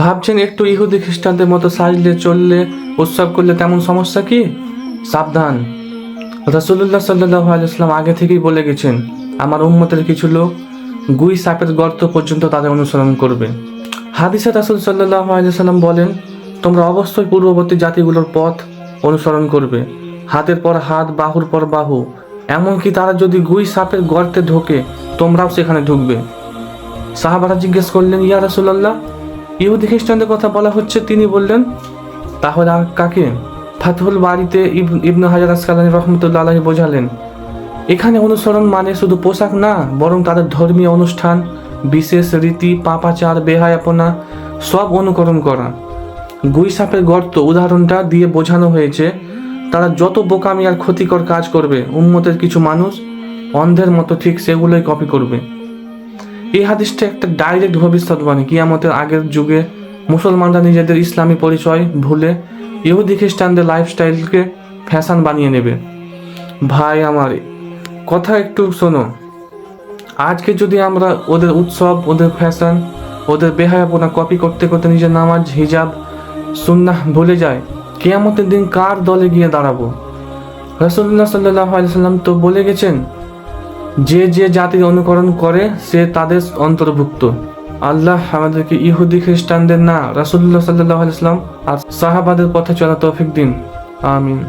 ভাবছেন একটু ইহুদি খ্রিস্টানদের মতো সাজলে, চললে, উৎসব করলে তেমন সমস্যা কি? সাবধান। রাসুল্লাহ সাল্লাহ আলাইসলাম আগে থেকেই বলে গেছেন, আমার উম্মতের কিছু লোক গুই সাপের গর্ত পর্যন্ত তাদের অনুসরণ করবে। হাদিসে রাসুল সাল্লাহ আলাইসাল্লাম বলেন, তোমরা অবশ্যই পূর্ববর্তী জাতিগুলোর পথ অনুসরণ করবে। হাতের পর হাত, বাহুর পর বাহু। এমনকি তারা যদি গুই সাপের গর্তে ঢোকে, তোমরাও সেখানে ঢুকবে। সাহাবারা জিজ্ঞেস করলেন, ইয়া রাসুল্লাহ ইহুদি খ্রিস্টানদের কথা বলা হচ্ছে, তিনি বললেন, তাহলে কাকে? ফাতহুল বাড়িতে ইব- ইবনে হাজার আসকালানি রহমতুল্লাহ আলাহি বোঝালেন, এখানে অনুসরণ মানে শুধু পোশাক না, বরং তাদের ধর্মীয় অনুষ্ঠান, বিশেষ রীতি, পাপাচার, বেহায়াপনা, সব অনুকরণ করা। গুই সাপের গর্ত উদাহরণটা দিয়ে বোঝানো হয়েছে, তারা যত বোকামি আর ক্ষতিকর কাজ করবে, উম্মতের কিছু মানুষ অন্ধের মতো ঠিক সেগুলোই কপি করবে। এই হাদিসটা একটা ডাইরেক্ট ভবিষ্যৎবাণী কিয়ামতের আগের যুগে মুসলমানরা নিজেদের ইসলামী পরিচয় ভুলে ইহুদি খ্রিস্টানদের লাইফস্টাইলকে ফ্যাশন বানিয়ে নেবে। ভাই আমার, কথা একটু শোনো। আজকে যদি আমরা ওদের উৎসব, ওদের ফ্যাশন ওদের বেহায়াপনা কপি করতে করতে নিজের নামাজ, হিজাব, সুন্নাহ ভুলে যায়, কেয়ামতের দিন কার দলে গিয়ে দাঁড়াবো? রসুল্লাহ সাল্লাহ আলিয়াল্লাম তো বলে গেছেন যে যে জাতি অনুকরণ করে, সে তাদের অন্তর্ভুক্ত। আল্লাহ আমাদেরকে ইহুদি খ্রিস্টানদের না রাসুল্লাহ সাল্লাহ ইসলাম আর সাহাবাদের পথে চলা তৌফিক দিন। আমিন।